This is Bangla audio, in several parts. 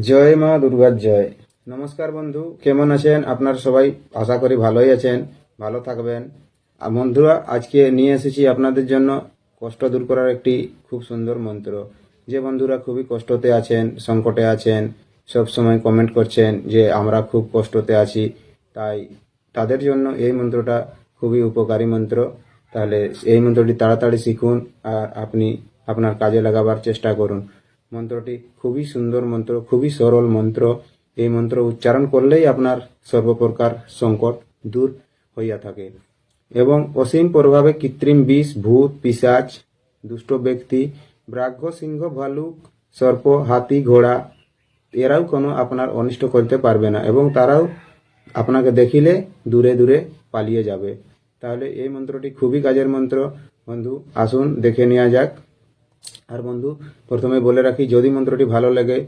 জয় মা দুর্গার জয়। নমস্কার বন্ধু, কেমন আছেন? আপনার সবাই আশা করি ভালোই আছেন, ভালো থাকবেন। আর বন্ধুরা, আজকে নিয়ে এসেছি আপনাদের জন্য কষ্ট দূর করার একটি খুব সুন্দর মন্ত্র। যে বন্ধুরা খুবই কষ্টতে আছেন, সংকটে আছেন, সব সময় কমেন্ট করছেন যে আমরা খুব কষ্টতে আছি, তাই তাদের জন্য এই মন্ত্রটা খুবই উপকারী মন্ত্র। তাহলে এই মন্ত্রটি তাড়াতাড়ি শিখুন আর আপনি আপনার কাজে লাগাবার চেষ্টা করুন। মন্ত্রটি খুবই সুন্দর মন্ত্র, খুবই সরল মন্ত্র। এই মন্ত্র উচ্চারণ করলেই আপনার সর্বপ্রকার সংকট দূর হইয়া থাকে। এবং অসীম প্রভাবে কৃত্রিম বিষ, ভূত, পিসাচ, দুষ্ট ব্যক্তি ব্রাঘ্য সিংহ, ভালুক, সর্প, হাতি, ঘোড়া, এরাও কোনো আপনার অনিষ্ট করতে পারবে না এবং তারাও আপনাকে দেখিলে দূরে দূরে পালিয়ে যাবে। তাহলে এই মন্ত্রটি খুবই কাজের মন্ত্র। বন্ধু, আসুন দেখে নেওয়া যাক। আর বন্ধু, প্রথমে বলে রাখি, যদি মন্ত্রটি ভালো লাগে,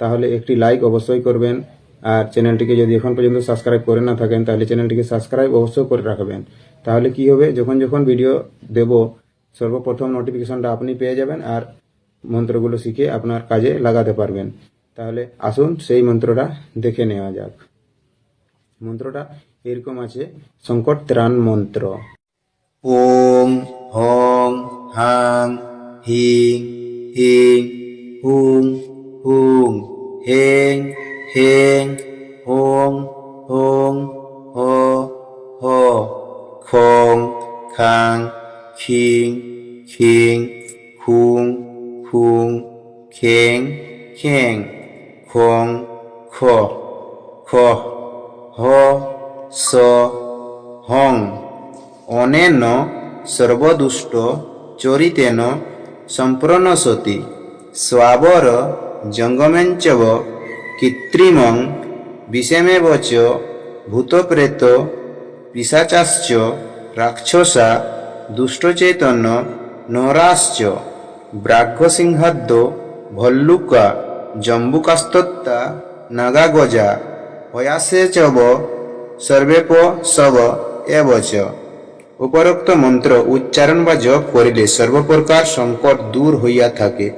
তাহলে একটি লাইক অবশ্যই করবেন। আর চ্যানেলটিকে যদি এখন পর্যন্ত সাবস্ক্রাইব করে না থাকেন, তাহলে চ্যানেলটিকে সাবস্ক্রাইব অবশ্যই করে রাখবেন। তাহলে কি হবে? যখন যখন ভিডিও দেব, সর্বপ্রথম নোটিফিকেশনটা আপনি পেয়ে যাবেন আর মন্ত্রগুলো শিখে আপনার কাজে লাগাতে পারবেন। তাহলে আসুন, সেই মন্ত্রটা দেখে নেওয়া যাক। মন্ত্রটা এরকম আছে, সংকট ত্রাণ মন্ত্র। ওম হং হাং হিং হিং হুং হুং হেং হেং হোং হোং হ হ খং খাং খিং খিং খুং খুং খেং খেং খং খ খ হ স হং অনেন সর্বদুষ্ট চরিতেন সম্প্রণশতি স্বাবর জঙ্গমেঞ্চব কৃত্রিমং বিষমেব চ ভূতপ্রেত পিশাচাশ্চ রাক্ষসা দুষ্টচৈতন্য নরাশ্চ ব্রাঘ্যসিংহাদ্য ভল্লুকা জম্বুকাস্তত্তা নাগাগজা হয়াসে চব সর্বেপ সব এবচ। উপরোক্ত মন্ত্র উচ্চারণ বা জপ করিলে সর্বপ্রকার সংকট দূর হইয়া থাকে।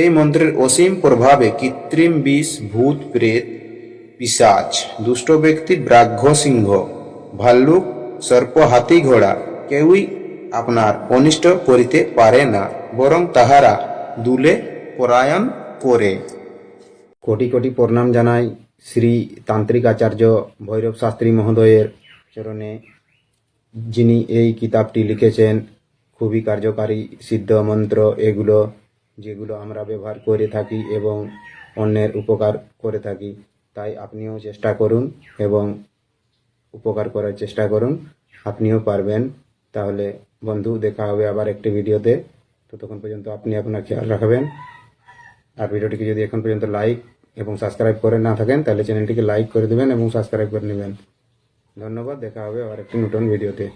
এই মন্ত্রের অসীম প্রভাবে কৃত্রিম বিষ, ভূত, প্রেত, পিসাচ, দুষ্ট ব্যক্তি ব্রাঘ্য সিংহ, ভাল্লুক, সর্প, হাতি, ঘোড়া কেউই আপনার অনিষ্ট করিতে পারে না, বরং তাহারা দুলে পরায়ণ করে। কোটি কোটি প্রণাম জানাই শ্রী তান্ত্রিক আচার্য ভৈরব শাস্ত্রী মহোদয়ের চরণে। যিনি এই কিতাবটি লিখেছেন, খুবই কার্যকারী সিদ্ধ মন্ত্র এগুলো, যেগুলো আমরা ব্যবহার করে থাকি এবং অন্যের উপকার করে থাকি। তাই আপনিও চেষ্টা করুন এবং উপকার করার চেষ্টা করুন। আপনিও পারবেন। তাহলে বন্ধু, দেখা হবে আবার একটি ভিডিওতে। ততক্ষণ পর্যন্ত আপনি আপনার খেয়াল রাখবেন। আর ভিডিওটিকে যদি এখন পর্যন্ত লাইক এবং সাবস্ক্রাইব করে না থাকেন, তাহলে চ্যানেলটিকে লাইক করে দেবেন এবং সাবস্ক্রাইব করে নেবেন। ধন্যবাদ দেখা হবে আবার একটি নতুন ভিডিওতে